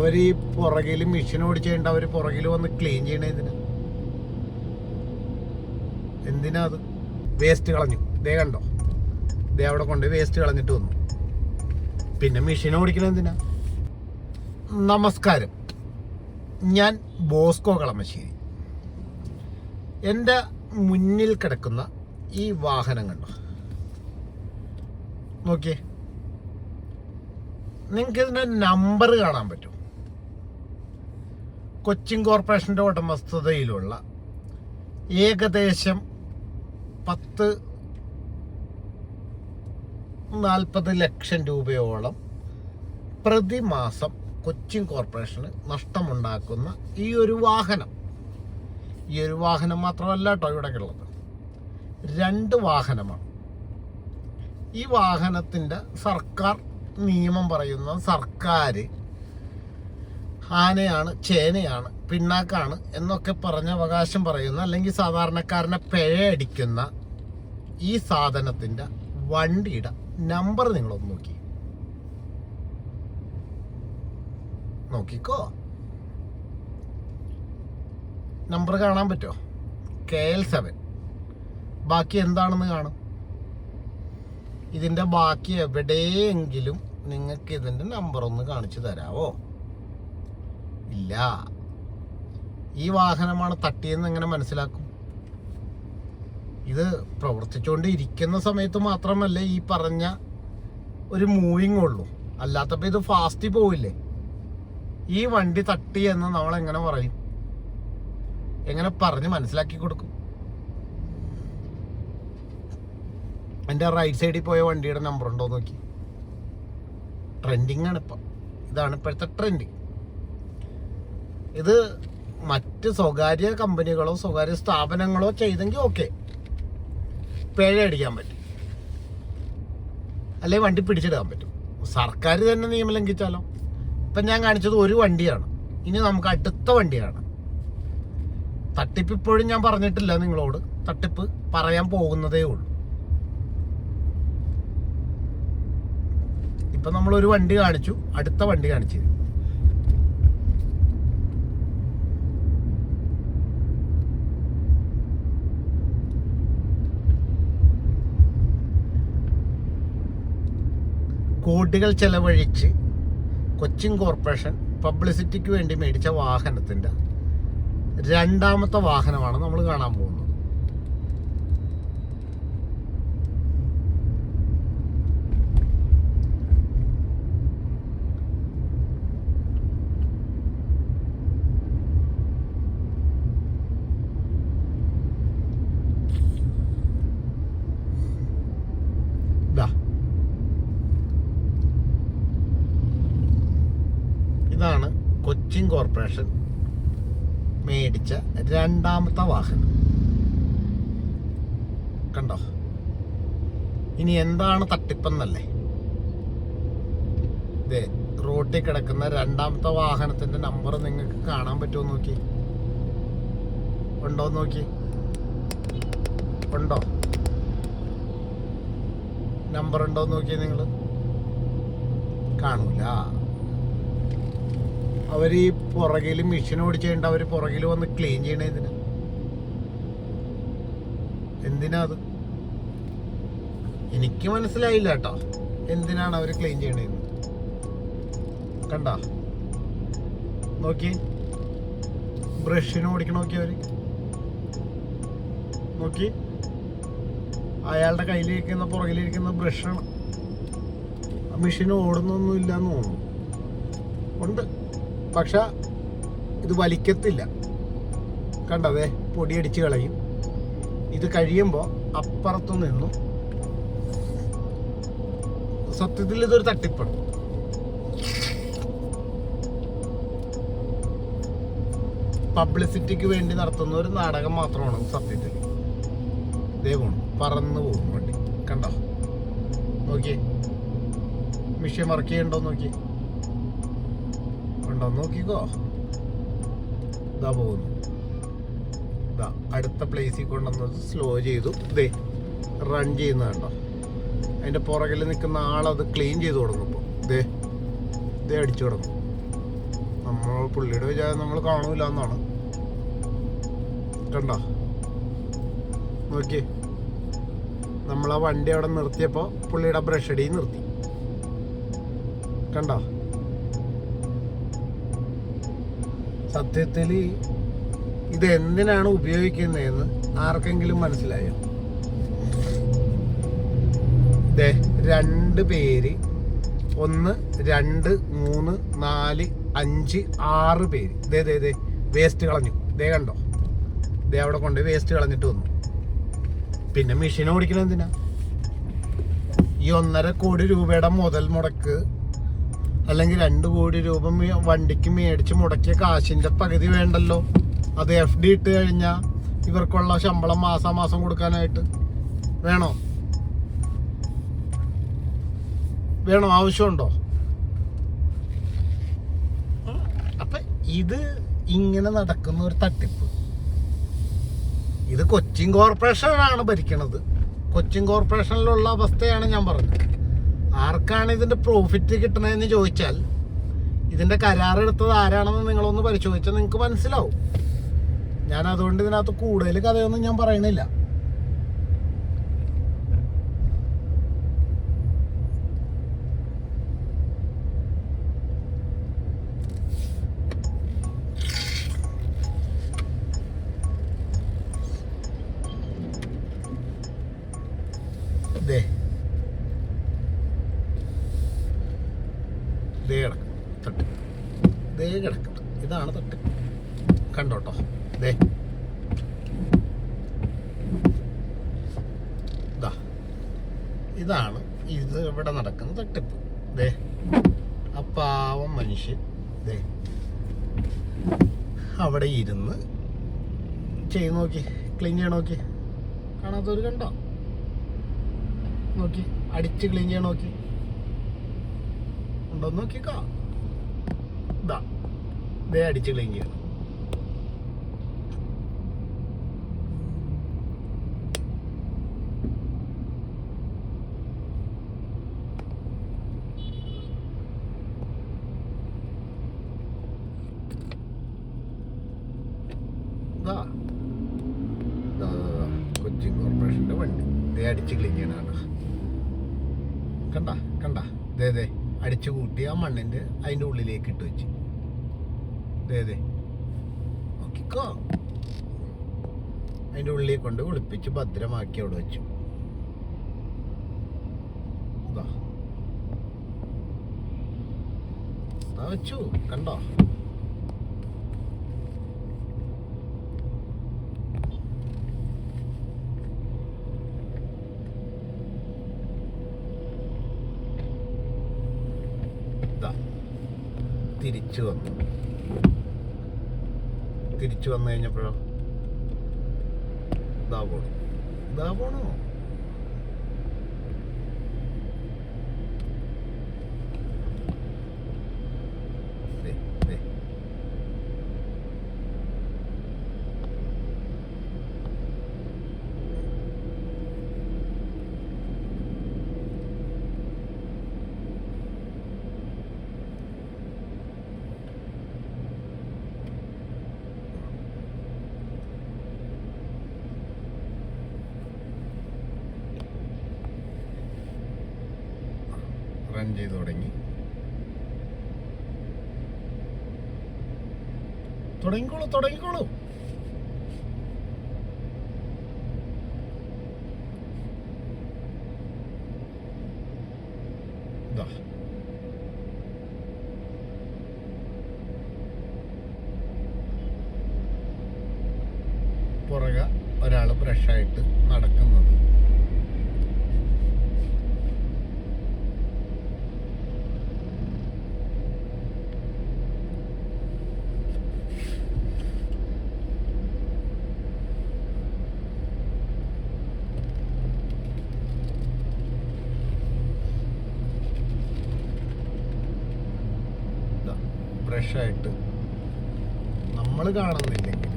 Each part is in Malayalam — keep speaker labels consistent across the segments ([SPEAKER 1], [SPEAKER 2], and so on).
[SPEAKER 1] അവർ ഈ പുറകിൽ മെഷീൻ ഓടിച്ചുകൊണ്ട് അവർ പുറകിൽ വന്ന് ക്ലീൻ ചെയ്യണ എന്തിനാ എന്തിനാ അത്? വേസ്റ്റ് കളഞ്ഞു. ദേ കണ്ടോ? ദേ അവിടെ കൊണ്ട് വേസ്റ്റ് കളഞ്ഞിട്ട് വന്നു. പിന്നെ മെഷീൻ ഓടിക്കണ എന്തിനാ? നമസ്കാരം. ഞാൻ ബോസ്കോ കളമശ്ശേരി. എന്റെ മുന്നിൽ കിടക്കുന്ന ഈ വാഹനം കണ്ടോ? നോക്കിയേ. നിങ്ങൾക്ക് ഇതിന്റെ നമ്പർ കാണാൻ പറ്റും കൊച്ചിൻ കോർപ്പറേഷന്റെ ഉടമസ്ഥതയിലുള്ള ഏകദേശം പത്ത് നാൽപ്പത് ലക്ഷം രൂപയോളം പ്രതിമാസം കൊച്ചിൻ കോർപ്പറേഷന് നഷ്ടമുണ്ടാക്കുന്ന ഈ ഒരു വാഹനം. ഈ ഒരു വാഹനം മാത്രമല്ല കേട്ടോ ഇവിടെ ഉള്ളത് രണ്ട് വാഹനമാണ്. ഈ വാഹനത്തിന്റെ സർക്കാർ നിയമം പറയുന്ന സർക്കാർ ആനയാണ് ചേനയാണ് പിണ്ണാക്കാണ് എന്നൊക്കെ പറഞ്ഞ അവകാശം പറയുന്ന അല്ലെങ്കിൽ സാധാരണക്കാരനെ പിഴയടിക്കുന്ന ഈ സാധനത്തിന്റെ വണ്ടിയുടെ നമ്പർ നിങ്ങളൊന്ന് നോക്കി. നോക്കിക്കോ. നമ്പർ കാണാൻ പറ്റുമോ? കെ എൽ സെവൻ ബാക്കി എന്താണെന്ന് കാണും. ഇതിന്റെ ബാക്കി എവിടെയെങ്കിലും നിങ്ങൾക്ക് ഇതിന്റെ നമ്പർ ഒന്ന് കാണിച്ചു തരാവോ? ഇല്ല. ഈ വാഹനമാണ് തട്ടിയെന്ന് എങ്ങനെ മനസ്സിലാക്കും? ഇത് പ്രവർത്തിച്ചുകൊണ്ട് ഇരിക്കുന്ന സമയത്ത് മാത്രമല്ല ഈ പറഞ്ഞ ഒരു മൂവിങ് ഉള്ളൂ. അല്ലാത്തപ്പോൾ ഇത് ഫാസ്റ്റിൽ പോവില്ലേ? ഈ വണ്ടി തട്ടി എന്ന് നമ്മൾ എങ്ങനെ പറയും? എങ്ങനെ പറഞ്ഞ് മനസ്സിലാക്കി കൊടുക്കും? എന്റെ റൈറ്റ് സൈഡിൽ പോയ വണ്ടിയുടെ നമ്പർ ഉണ്ടോ നോക്കി. ട്രെൻഡിങ് ആണ് ഇപ്പം. ഇതാണ് ഇപ്പോഴത്തെ ട്രെൻഡ് ഇത് മറ്റ് സ്വകാര്യ കമ്പനികളോ സ്വകാര്യ സ്ഥാപനങ്ങളോ ചെയ്തെങ്കിൽ ഓക്കെ. പിഴ അടിക്കാൻ പറ്റും. അല്ലെ വണ്ടി പിടിച്ചെടുക്കാൻ പറ്റും. സർക്കാർ തന്നെ നിയമം ലംഘിച്ചാലോ? ഇപ്പം ഞാൻ കാണിച്ചത് ഒരു വണ്ടിയാണ്. ഇനി നമുക്ക് അടുത്ത വണ്ടിയാണ്. തട്ടിപ്പ് ഇപ്പോഴും ഞാൻ പറഞ്ഞിട്ടില്ല നിങ്ങളോട്. തട്ടിപ്പ് പറയാൻ പോകുന്നതേ ഉള്ളൂ. ഇപ്പം നമ്മൾ ഒരു വണ്ടി കാണിച്ചു. അടുത്ത വണ്ടി കാണിച്ചു കോടികൾ ചെലവഴിച്ച് കൊച്ചിൻ കോർപ്പറേഷൻ പബ്ലിസിറ്റിക്ക് വേണ്ടി മേടിച്ച വാഹനത്തിന്റെ രണ്ടാമത്തെ വാഹനമാണ് നമ്മൾ കാണാൻ പോകുന്നത് ദാ. ഇതാണ് കൊച്ചിൻ കോർപ്പറേഷൻ മേടിച്ച രണ്ടാമത്തെ വാഹനം. കണ്ടോ? ഇനി എന്താണ് തട്ടിപ്പെന്നല്ലേ? ഇതേ റോട്ടിൽ കിടക്കുന്ന രണ്ടാമത്തെ വാഹനത്തിന്റെ നമ്പർ നിങ്ങൾക്ക് കാണാൻ പറ്റുമോ നോക്കി? ഉണ്ടോ നോക്കി? ഉണ്ടോ? നമ്പർ ഉണ്ടോ നോക്കി നിങ്ങൾ? കാണൂല. അവർ ഈ പുറകിൽ മെഷീൻ ഓടിച്ചുകൊണ്ട് അവർ പുറകിൽ വന്ന് ക്ലീൻ ചെയ്യണേ ഇതിന്. എന്തിനാ അത്? എനിക്ക് മനസ്സിലായില്ല കേട്ടോ എന്തിനാണ് അവർ ക്ലീൻ ചെയ്യണേന്ന്? കണ്ട? നോക്കി ബ്രഷിന് ഓടിക്കണ നോക്കി അവർ. നോക്കി അയാളുടെ കയ്യിലിരിക്കുന്ന പുറകിലിരിക്കുന്ന ബ്രഷാണ് മെഷീൻ ഓടുന്നൊന്നും ഇല്ലാന്ന് തോന്നുന്നു. ഉണ്ട്. പക്ഷെ ഇത് വലിക്കത്തില്ല. കണ്ടതേ പൊടിയടിച്ച് കളയും. ഇത് കഴിയുമ്പോൾ അപ്പുറത്തു നിന്നും. സത്യത്തിൽ ഇതൊരു തട്ടിപ്പാണ്. പബ്ലിസിറ്റിക്ക് വേണ്ടി നടത്തുന്ന ഒരു നാടകം മാത്രമാണ് സത്യത്തിൽ. ദൈവമാണ് പറന്നു പോകും വണ്ടി. കണ്ടോ? നോക്കിയേ. മിഷ്യൻ വർക്ക് ചെയ്യണ്ടോ നോക്കി ഉണ്ടോ നോക്കിക്കോ. ഇതാ പോകുന്നു. ഇതാ അടുത്ത പ്ലേസിൽ കൊണ്ടുവന്ന് സ്ലോ ചെയ്തു. ഇതേ റൺ ചെയ്യുന്ന കണ്ടോ. അതിന്റെ പുറകിൽ നിൽക്കുന്ന ആളത് ക്ലീൻ ചെയ്ത് തുടങ്ങും ഇപ്പോൾ ഇതേ ദേ അടിച്ചു തുടങ്ങും നമ്മൾ പുള്ളിയുടെ വിചാരം നമ്മൾ കാണൂല എന്നാണ്. കണ്ടോ? നോക്കി നമ്മൾ ആ വണ്ടി അവിടെ നിർത്തിയപ്പോൾ പുള്ളിയുടെ ബ്രഷ് അടിയിൽ നിർത്തി. കണ്ടോ? സത്യത്തിൽ ഇത് എന്തിനാണ് ഉപയോഗിക്കുന്നതെന്ന് ആർക്കെങ്കിലും മനസ്സിലായോ? രണ്ട് പേര് ഒന്ന് രണ്ട് മൂന്ന് നാല് അഞ്ച് ആറ് പേര്. ദേ ദേ ദേ വേസ്റ്റ് കളഞ്ഞു. ദേ കണ്ടോ? ദേ അവിടെ കൊണ്ട് വേസ്റ്റ് കളഞ്ഞിട്ട് വന്നു. പിന്നെ മെഷീൻ ഓടിക്കണം എന്തിനാ? ഈ ഒന്നര കോടി രൂപയുടെ മുതൽ മുടക്ക് അല്ലെങ്കിൽ രണ്ട് കോടി രൂപ വണ്ടിക്ക് മേടിച്ച് മുടക്കിയ കാശിന്റെ പകുതി വേണ്ടല്ലോ. അത് എഫ് ഡി ഇട്ട് കഴിഞ്ഞാൽ ഇവർക്കുള്ള ശമ്പളം മാസാമാസം കൊടുക്കാനായിട്ട് വേണോ? വേണോ? ആവശ്യമുണ്ടോ? അപ്പൊ ഇത് ഇങ്ങനെ നടക്കുന്ന ഒരു തട്ടിപ്പ്. ഇത് കൊച്ചിൻ കോർപ്പറേഷനാണ് ഭരിക്കണത്. കൊച്ചിൻ കോർപ്പറേഷനിലുള്ള അവസ്ഥയാണ് ഞാൻ പറഞ്ഞത്. ആർക്കാണ് ഇതിന്റെ പ്രോഫിറ്റ് കിട്ടണതെന്ന് ചോദിച്ചാൽ ഇതിന്റെ കരാറെടുത്തത് ആരാണെന്ന് നിങ്ങളൊന്ന് പരിശോധിച്ചാൽ നിങ്ങൾക്ക് മനസ്സിലാവും. ഞാൻ അതുകൊണ്ട് ഇതിനകത്ത് കൂടുതൽ കഥയൊന്നും ഞാൻ പറയണില്ല ദേ കിടക്കും. തട്ട്. ദേ കിടക്കും. ഇതാണ് തട്ട്. കണ്ടോട്ടോ. ദേ. ഇതാണ് ഇത് ഇവിടെ നടക്കുന്ന തട്ടിപ്പ്. ദേ. ആ മനുഷ്യൻ. ദേ. അവിടെ ഇരുന്ന് ചെയ്ത് നോക്കി. ക്ലീൻ ചെയ്യണം നോക്കി. കാണാത്തൊരു കണ്ടോ? നോക്കി. അടിച്ച് ക്ലീൻ ചെയ്യണം നോക്കി. ഉണ്ടോ നോക്കിക്കോ. ഇതാ ദേ അടിച്ച് ക്ലീൻ ചെയ്യണം കൊച്ചിൻ കോർപ്പറേഷന്റെ വണ്ടി. ദേ അടിച്ച് ക്ലീൻ ചെയ്യണ കണ്ട കണ്ട ദേ ദേ. അടിച്ചു കൂട്ടി ആ മണ്ണിന്റെ അതിന്റെ ഉള്ളിലേക്ക് ഇട്ട് വെച്ച്. ദേ നോക്കിക്കോ. അതിന്റെ ഉള്ളിൽ കൊണ്ട് ഒളിപ്പിച്ച് ഭദ്രമാക്കി അവിടെ വെച്ചു. വെച്ചു കണ്ടോ ഇതാ തിരിച്ചു വന്നു. തിരിച്ചു വന്നു കഴിഞ്ഞപ്പോഴോ? ഇതാ പോണു ദേ, ദേ. റൺ ചെയ്ത് തുടങ്ങി. തുടങ്ങിക്കോളൂ തുടങ്ങിക്കോളൂ. പുറക ഒരാൾ ബ്രഷായിട്ട് നടക്കുന്നത്. വർഷമായിട്ട് നമ്മൾ കാണുന്നില്ലെങ്കിൽ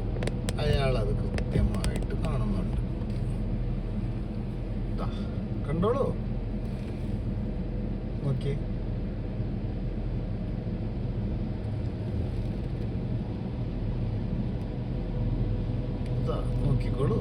[SPEAKER 1] അയാൾ അത് കൃത്യമായിട്ട് കാണുന്നുണ്ട്. കണ്ടോളൂ? ഓക്കെ നോക്കിക്കോളൂ.